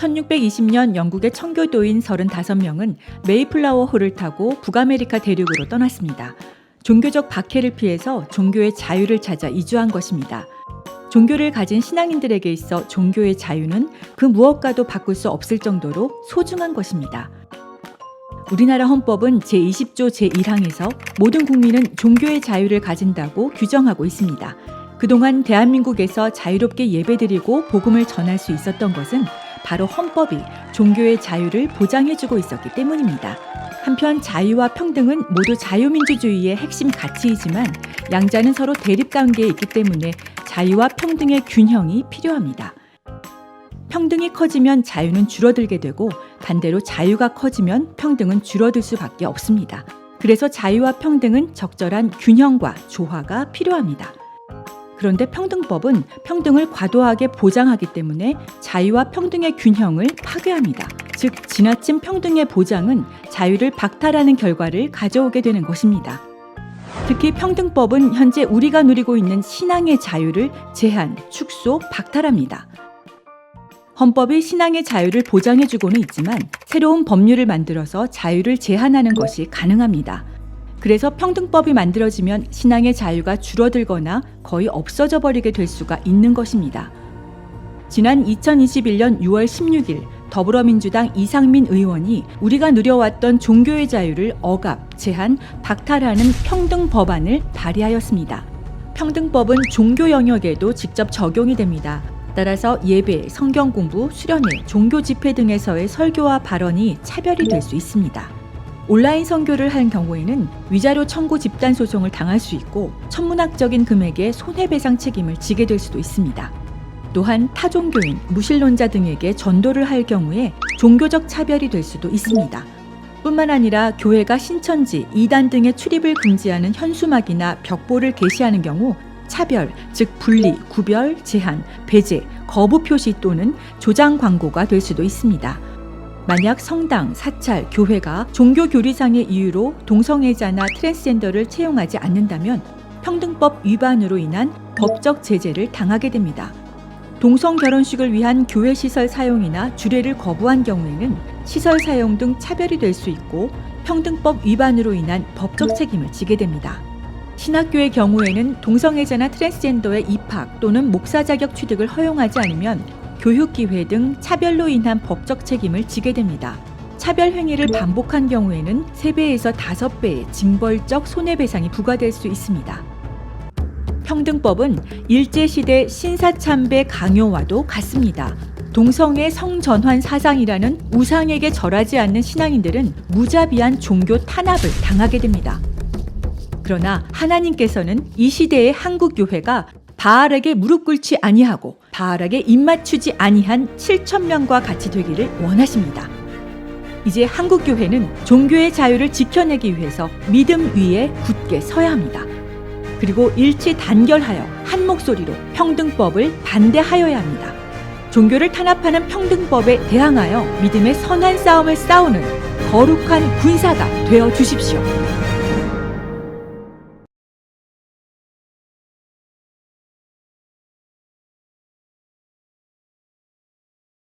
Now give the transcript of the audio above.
1620년 영국의 청교도인 35명은 메이플라워 호를 타고 북아메리카 대륙으로 떠났습니다. 종교적 박해를 피해서 종교의 자유를 찾아 이주한 것입니다. 종교를 가진 신앙인들에게 있어 종교의 자유는 그 무엇과도 바꿀 수 없을 정도로 소중한 것입니다. 우리나라 헌법은 제20조 제1항에서 모든 국민은 종교의 자유를 가진다고 규정하고 있습니다. 그동안 대한민국에서 자유롭게 예배드리고 복음을 전할 수 있었던 것은 바로 헌법이 종교의 자유를 보장해주고 있었기 때문입니다. 한편 자유와 평등은 모두 자유민주주의의 핵심 가치이지만 양자는 서로 대립 관계에 있기 때문에 자유와 평등의 균형이 필요합니다. 평등이 커지면 자유는 줄어들게 되고 반대로 자유가 커지면 평등은 줄어들 수밖에 없습니다. 그래서 자유와 평등은 적절한 균형과 조화가 필요합니다. 그런데 평등법은 평등을 과도하게 보장하기 때문에 자유와 평등의 균형을 파괴합니다. 즉, 지나친 평등의 보장은 자유를 박탈하는 결과를 가져오게 되는 것입니다. 특히 평등법은 현재 우리가 누리고 있는 신앙의 자유를 제한, 축소, 박탈합니다. 헌법이 신앙의 자유를 보장해주고는 있지만 새로운 법률을 만들어서 자유를 제한하는 것이 가능합니다. 그래서 평등법이 만들어지면 신앙의 자유가 줄어들거나 거의 없어져 버리게 될 수가 있는 것입니다. 지난 2021년 6월 16일 더불어민주당 이상민 의원이 우리가 누려왔던 종교의 자유를 억압, 제한, 박탈하는 평등 법안을 발의하였습니다. 평등법은 종교 영역에도 직접 적용이 됩니다. 따라서 예배, 성경 공부, 수련회, 종교 집회 등에서의 설교와 발언이 차별이 될 수 있습니다. 온라인 선교를 한 경우에는 위자료 청구 집단 소송을 당할 수 있고 천문학적인 금액의 손해배상 책임을 지게 될 수도 있습니다. 또한 타종교인, 무신론자 등에게 전도를 할 경우에 종교적 차별이 될 수도 있습니다. 뿐만 아니라 교회가 신천지, 이단 등의 출입을 금지하는 현수막이나 벽보를 게시하는 경우 차별, 즉 분리, 구별, 제한, 배제, 거부 표시 또는 조장 광고가 될 수도 있습니다. 만약 성당, 사찰, 교회가 종교 교리상의 이유로 동성애자나 트랜스젠더를 채용하지 않는다면 평등법 위반으로 인한 법적 제재를 당하게 됩니다. 동성 결혼식을 위한 교회 시설 사용이나 주례를 거부한 경우에는 시설 사용 등 차별이 될 수 있고 평등법 위반으로 인한 법적 책임을 지게 됩니다. 신학교의 경우에는 동성애자나 트랜스젠더의 입학 또는 목사 자격 취득을 허용하지 않으면 교육 기회 등 차별로 인한 법적 책임을 지게 됩니다. 차별 행위를 반복한 경우에는 3배에서 5배의 징벌적 손해배상이 부과될 수 있습니다. 평등법은 일제시대 신사참배 강요와도 같습니다. 동성애 성전환 사상이라는 우상에게 절하지 않는 신앙인들은 무자비한 종교 탄압을 당하게 됩니다. 그러나 하나님께서는 이 시대의 한국 교회가 바알에게 무릎 꿇지 아니하고 바알에게 입맞추지 아니한 7천 명과 같이 되기를 원하십니다. 이제 한국 교회는 종교의 자유를 지켜내기 위해서 믿음 위에 굳게 서야 합니다. 그리고 일치 단결하여 한 목소리로 평등법을 반대하여야 합니다. 종교를 탄압하는 평등법에 대항하여 믿음의 선한 싸움을 싸우는 거룩한 군사가 되어 주십시오.